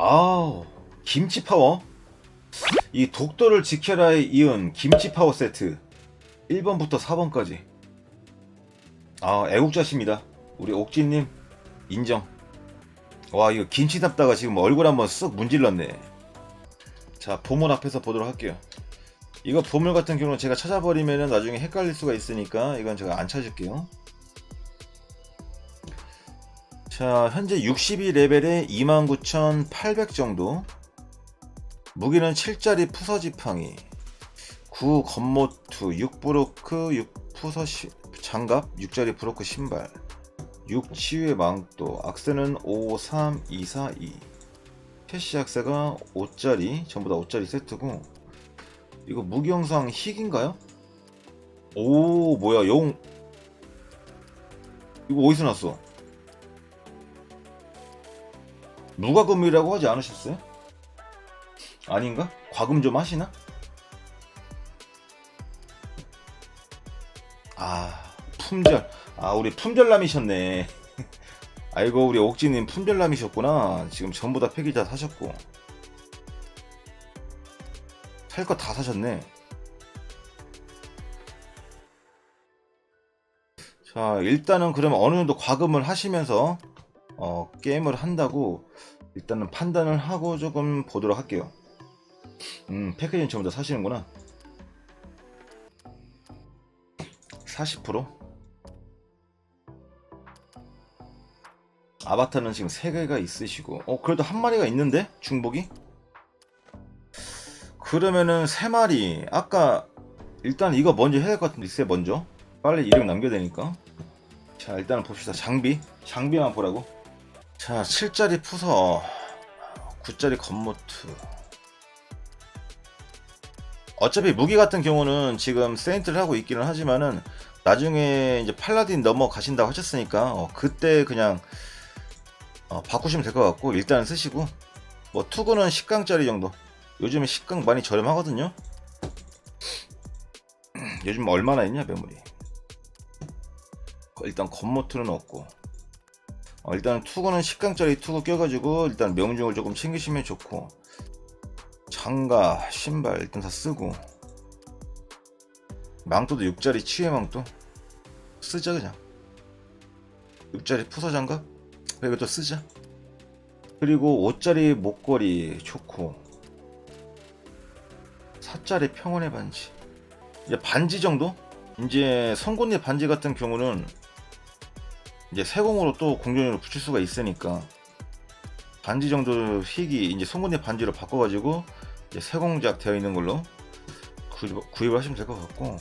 아우 김치 파워? 이 독도를 지켜라에 이은 김치 파워 세트. 1번부터 4번까지. 아 애국자십니다. 우리 옥진님 인정. 와 이거 김치 담다가 지금 얼굴 한번 쓱 문질렀네. 자 보물 앞에서 보도록 할게요. 이거 보물 같은 경우는 제가 찾아버리면 나중에 헷갈릴 수가 있으니까 이건 제가 안 찾을게요 자 현재 62레벨에 29,800 정도 무기는 7짜리 푸서지팡이 9 겉모투 6 브로크 6 푸서 시, 장갑 6짜리 브로크 신발 6 치유의 망토 악세는 5 3 2 4 2 캐시 악세가 5짜리 전부 다 5짜리 세트고 이거 무기 영상 희귀인가요? 오 뭐야 용 이거 어디서 났어? 무과금이라고 하지 않으셨어요? 아닌가? 과금 좀 하시나? 아 품절 아 우리 품절남이셨네 아이고 우리 옥진님 품절남이셨구나 지금 전부 다다 사셨고 살 거 다 사셨네 자 일단은 그러면 어느 정도 과금을 하시면서 어, 게임을 한다고 일단은 판단을 하고 조금 보도록 할게요. 음 패키지는 전부 다 사시는구나. 40% 아바타는 지금 3개가 있으시고 어 그래도 한 마리가 있는데? 중복이? 그러면은 3마리. 아까 일단 이거 먼저 해야 될 것 같은데 있어요 먼저. 빨리 이름 남겨야 되니까. 자 일단은 봅시다. 장비. 장비만 보라고 자 7짜리 푸서 9짜리 겉모트. 어차피 무기 같은 경우는 지금 세인트를 하고 있기는 하지만은 나중에 이제 팔라딘 넘어가신다고 하셨으니까 어, 그때 그냥 어, 바꾸시면 될 것 같고 일단 쓰시고 뭐 투구는 10강짜리 정도. 요즘에 10강 많이 저렴하거든요. 요즘 얼마나 있냐 매물이 거- 일단 겉모트는 없고 어, 일단 투구는 10강짜리 투구 껴가지고 일단 명중을 조금 챙기시면 좋고 장가 신발 일단 다 쓰고 망토도 6짜리 치외 망토 쓰자 그냥. 6짜리 푸서 장갑 그리고 또 쓰자. 그리고 5짜리 목걸이 좋고 4짜리 평온의 반지. 이제 반지 정도? 이제 송곳니 반지 같은 경우는 이제 세공으로 또 공격력을 붙일 수가 있으니까 반지 정도 희귀 이제 송곳니 반지로 바꿔가지고 이제 세공작 되어 있는 걸로 구입, 구입을 하시면 될 것 같고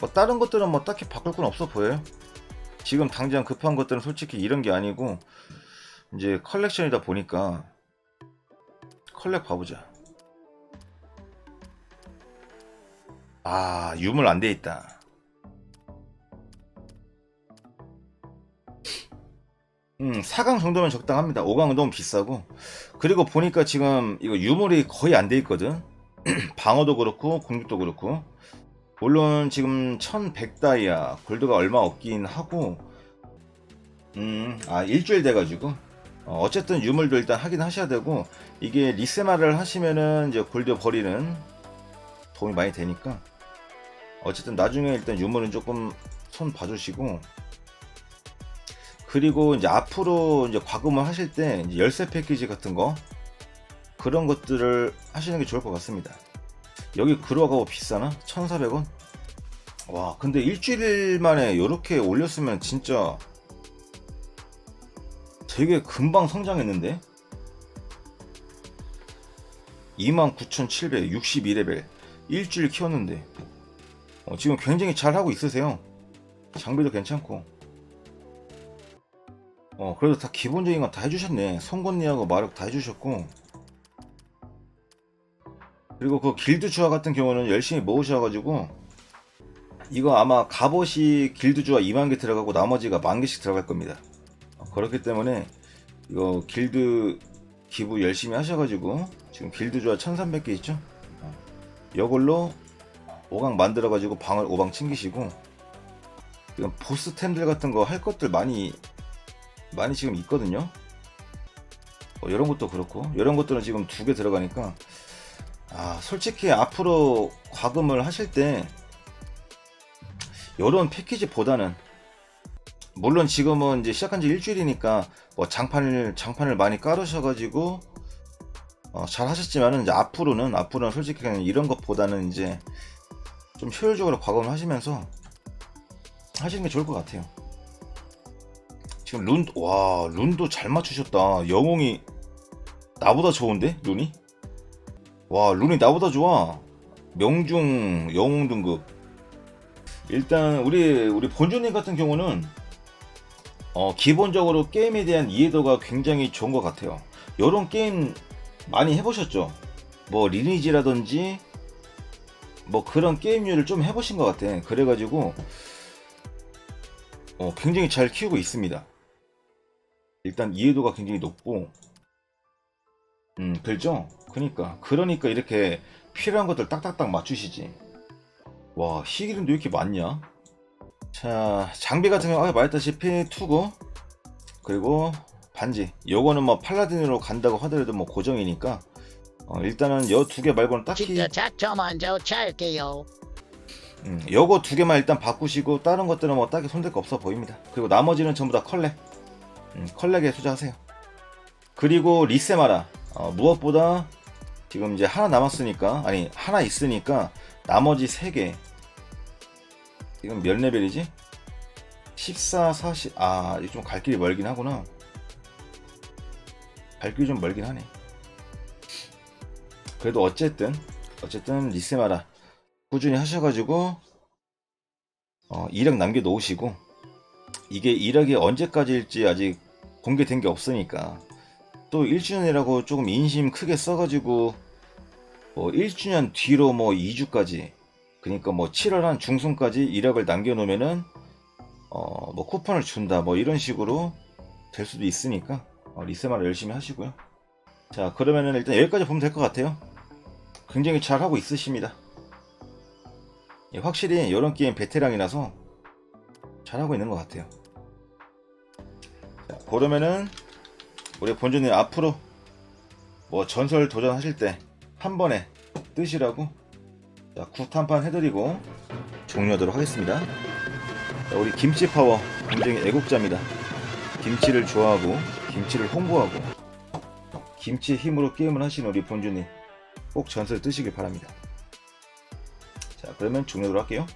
뭐 다른 것들은 뭐 딱히 바꿀 건 없어 보여요. 지금 당장 급한 것들은 솔직히 이런 게 아니고 이제 컬렉션이다 보니까 컬렉 봐보자. 아 유물 안 돼 있다. 음, 4강 정도면 적당합니다. 5강은 너무 비싸고. 그리고 보니까 지금 이거 유물이 거의 안 돼 있거든. 방어도 그렇고 공격도 그렇고. 물론 지금 1100다이아 골드가 얼마 없긴 하고 음, 아 일주일 돼 가지고 어, 어쨌든 유물도 일단 하긴 하셔야 되고 이게 리세마를 하시면은 이제 골드 버리는 도움이 많이 되니까 어쨌든 나중에 일단 유물은 조금 손 봐주시고 그리고 이제 앞으로 이제 과금을 하실 때 열쇠 패키지 같은 거 그런 것들을 하시는 게 좋을 것 같습니다. 여기 그로가고 비싸나? 1,400원? 와, 근데 일주일 만에 이렇게 올렸으면 진짜 되게 금방 성장했는데? 29,762레벨 일주일 키웠는데 어, 지금 굉장히 잘 하고 있으세요. 장비도 괜찮고 어 그래도 다 기본적인 건 다 해주셨네. 송곳니하고 마력 다 해주셨고 그리고 그 길드 주화 같은 경우는 열심히 모으셔가지고 이거 아마 갑옷이 길드 주화 2만 개 들어가고 나머지가 만 개씩 들어갈 겁니다. 어, 그렇기 때문에 이거 길드 기부 열심히 하셔가지고 지금 길드 주화 1300개 있죠? 어, 이걸로 5강 만들어가지고 방을 5방 챙기시고 지금 보스템들 같은 거 할 것들 많이 많이 지금 있거든요. 뭐 이런 것도 그렇고 이런 것들은 지금 두 개 들어가니까 아 솔직히 앞으로 과금을 하실 때 이런 패키지보다는 물론 지금은 이제 시작한 지 일주일이니까 뭐 장판을 장판을 많이 깔으셔가지고 어, 잘 하셨지만은 이제 앞으로는 앞으로는 솔직히 그냥 이런 것보다는 이제 좀 효율적으로 과금을 하시면서 하시는 게 좋을 것 같아요. 지금 룬, 와, 룬도 잘 맞추셨다. 영웅이 나보다 좋은데? 룬이? 와, 룬이 나보다 좋아. 명중 영웅 등급. 일단 우리 우리 본주님 같은 경우는 어, 기본적으로 게임에 대한 이해도가 굉장히 좋은 것 같아요. 이런 게임 많이 해보셨죠? 뭐 리니지라든지 뭐 그런 게임류를 좀 해보신 것 같아. 그래가지고 어, 굉장히 잘 키우고 있습니다. 일단 이해도가 굉장히 높고, 음, 그렇죠? 그니까, 그러니까 이렇게 필요한 것들 딱딱딱 맞추시지. 와, 희귀름도 왜 이렇게 많냐? 자, 장비 같은 경우 아까 말했다시피 투구, 그리고 반지. 요거는 뭐 팔라딘으로 간다고 하더라도 뭐 고정이니까, 어, 일단은 요두개 말고는 딱히 진짜 작전 먼저 찰게요. 음, 요거 두 개만 일단 바꾸시고 다른 것들은 뭐 딱히 손댈 거 없어 보입니다. 그리고 나머지는 전부 다 컬렉. 음, 컬렉에 투자하세요. 그리고 리세마라. 어, 무엇보다 지금 이제 하나 남았으니까 아니 하나 있으니까 나머지 세 개. 지금 몇 레벨이지? 14, 40. 아, 좀 갈 길이 멀긴 하구나. 갈 길이 좀 멀긴 하네. 그래도 어쨌든 어쨌든 리세마라 꾸준히 하셔가지고 어, 이력 남겨놓으시고 이게 이력이 언제까지일지 아직 공개된 게 없으니까. 또 1주년이라고 조금 인심 크게 써가지고 뭐 1주년 뒤로 뭐 2주까지 그러니까 뭐 7월 한 중순까지 이력을 남겨놓으면은 어, 뭐 쿠폰을 준다 뭐 이런 식으로 될 수도 있으니까 어, 리세마를 열심히 하시고요. 자 그러면은 일단 여기까지 보면 될 것 같아요. 굉장히 잘 하고 있으십니다. 예, 확실히 이런 게임 베테랑이라서 잘하고 있는 것 같아요. 자, 그러면은 우리 본주님 앞으로 뭐 전설 도전하실 때 한 번에 뜨시라고 자, 굿 한 판 해드리고 종료하도록 하겠습니다. 자, 우리 김치 파워 굉장히 애국자입니다. 김치를 좋아하고 김치를 홍보하고 김치 힘으로 게임을 하시는 우리 본주님 꼭 전설 뜨시길 바랍니다. 자 그러면 종료를 할게요